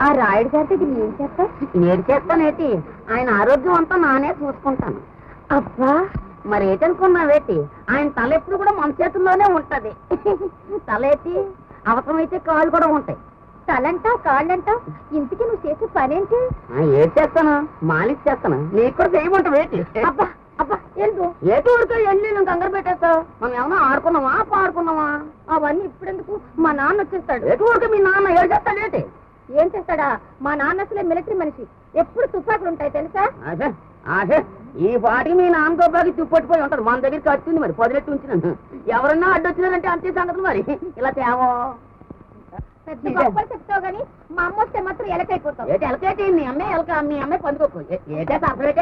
ఆ రాయుడు గారి దగ్గర ఏం చేస్తా ఏడు చేస్తానేటి ఆయన ఆరోగ్యం అంతా నానే చూసుకుంటాను. అబ్బా! మరి ఏటనుకున్నావేటి ఆయన తల ఎప్పుడు కూడా మన చేతుల్లోనే ఉంటది. తల ఎత్తి అవసరమైతే కాళ్ళు కూడా ఉంటాయి. తలంటా కాళ్ళంటా? ఇంటికి నువ్వు చేసే పనేంటి? ఏడు చేస్తాను? మాలిష్ చేస్తాను. నీకు కూడా చేయమంటావు ఏంటి? అబ్బా అబ్బా ఎందు ఏటి ఊరితో ఎల్లి నువ్వు కంగారు పెట్టేస్తావు? మనం ఏమన్నా ఆడుకున్నావా పాడుకున్నావా అవన్నీ ఇప్పుడెందుకు? మా నాన్న వచ్చేస్తాడు. ఏటి ఊరికే మీ నాన్న ఏడు చేస్తాడు ఏంటి? ఏం చేస్తాడా? మా నాన్న అసలే మిలిటరీ మనిషి. ఎప్పుడు తుపాకులు ఉంటాయి తెలుసా? అదే అదే ఈ పాటికి మీ నాన్నతో బాగా తుప్పట్టిపోయి ఉంటాడు. మన దగ్గరికి వచ్చింది మరి. పదిలెట్టు ఉంచినాను. ఎవరన్నా అడ్డొచ్చినారంటే అంతే సంగతులు మరి. ఇలా తేవో. పెద్ద గొప్పలు చెప్తావు గానీ మా అమ్మ వస్తే మాత్రం ఎలకైపోతావు. ఏటి ఎలకేటి నీ అమ్మాయి ఎలక మీ అమ్మాయి పందుకోకు. ఏ- ఏటే సపరేటే